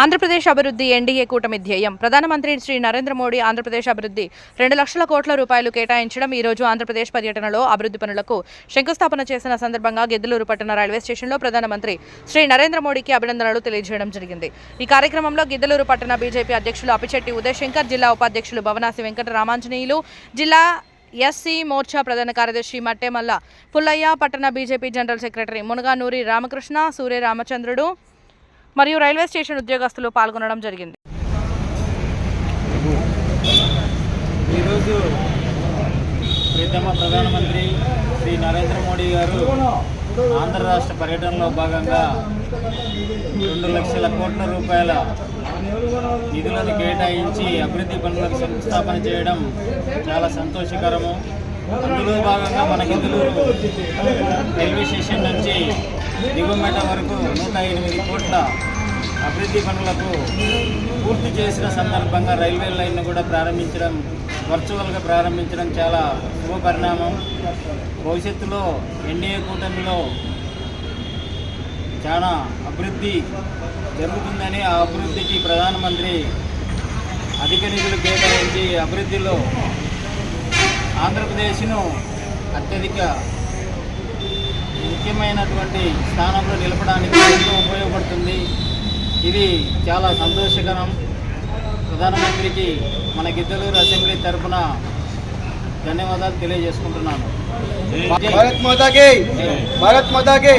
ఆంధ్రప్రదేశ్ అభివృద్ధి ఎన్డీఏ కూటమి ధ్యేయం. ప్రధానమంత్రి శ్రీ నరేంద్ర మోడీ ఆంధ్రప్రదేశ్ అభివృద్ధి రెండు లక్షల కోట్ల రూపాయలు కేటాయించడం ఈ రోజు ఆంధ్రప్రదేశ్ పర్యటనలో అభివృద్ధి పనులకు శంకుస్థాపన చేసిన సందర్భంగా గిద్దలూరు పట్టణ రైల్వే స్టేషన్లో ప్రధానమంత్రి శ్రీ నరేంద్ర మోడీకి అభినందనలు తెలియజేయడం జరిగింది. ఈ కార్యక్రమంలో గిద్దలూరు పట్టణ బీజేపీ అధ్యక్షులు అపిచెట్టి ఉదయశంకర్ జిల్లా ఉపాధ్యక్షులు భవనాసి వెంకట రామాంజనేయులు జిల్లా ఎస్సీ మోర్చా ప్రధాన కార్యదర్శి మట్టేమల్ల పుల్లయ్య పట్టణ BJP general secretary Munaganuri Ramakrishna Surya Ramachandrudu మరియు రైల్వే స్టేషన్ ఉద్యోగస్తులు పాల్గొనడం జరిగింది. ఈరోజు ప్రీతమ ప్రధానమంత్రి శ్రీ నరేంద్ర మోడీ గారు ఆంధ్ర రాష్ట్ర పర్యటనలో భాగంగా రెండు లక్షల కోట్ల రూపాయల నిధులను కేటాయించి అభివృద్ధి పనులకు శంకుస్థాపన చేయడం చాలా సంతోషకరము. అందులో భాగంగా మన గిద్దలూరు రైల్వే స్టేషన్ నుంచి దిగుమెట వరకు నూట ఎనిమిది కోట్ల అభివృద్ధి పనులకు పూర్తి చేసిన సందర్భంగా రైల్వే లైన్ను కూడా ప్రారంభించడం వర్చువల్గా ప్రారంభించడం చాలా శుభ పరిణామం భవిష్యత్తులో ఎన్డీఏ కూటమిలో చాలా అభివృద్ధి జరుగుతుందని ఆ అభివృద్ధికి ప్రధానమంత్రి అధిక నిధులు కేటాయించి అభివృద్ధిలో ఆంధ్రప్రదేశ్ను అత్యధిక ఉన్నతమైనటువంటి స్థానంలో నిలపడానికి ఎంతో ఉపయోగపడుతుంది. ఇది చాలా సంతోషకరం. ప్రధానమంత్రికి మన గిద్దలూరు అసెంబ్లీ తరఫున ధన్యవాదాలు తెలియజేసుకుంటున్నాను. భారత్ మాతాకి భారత్ మాతాకి.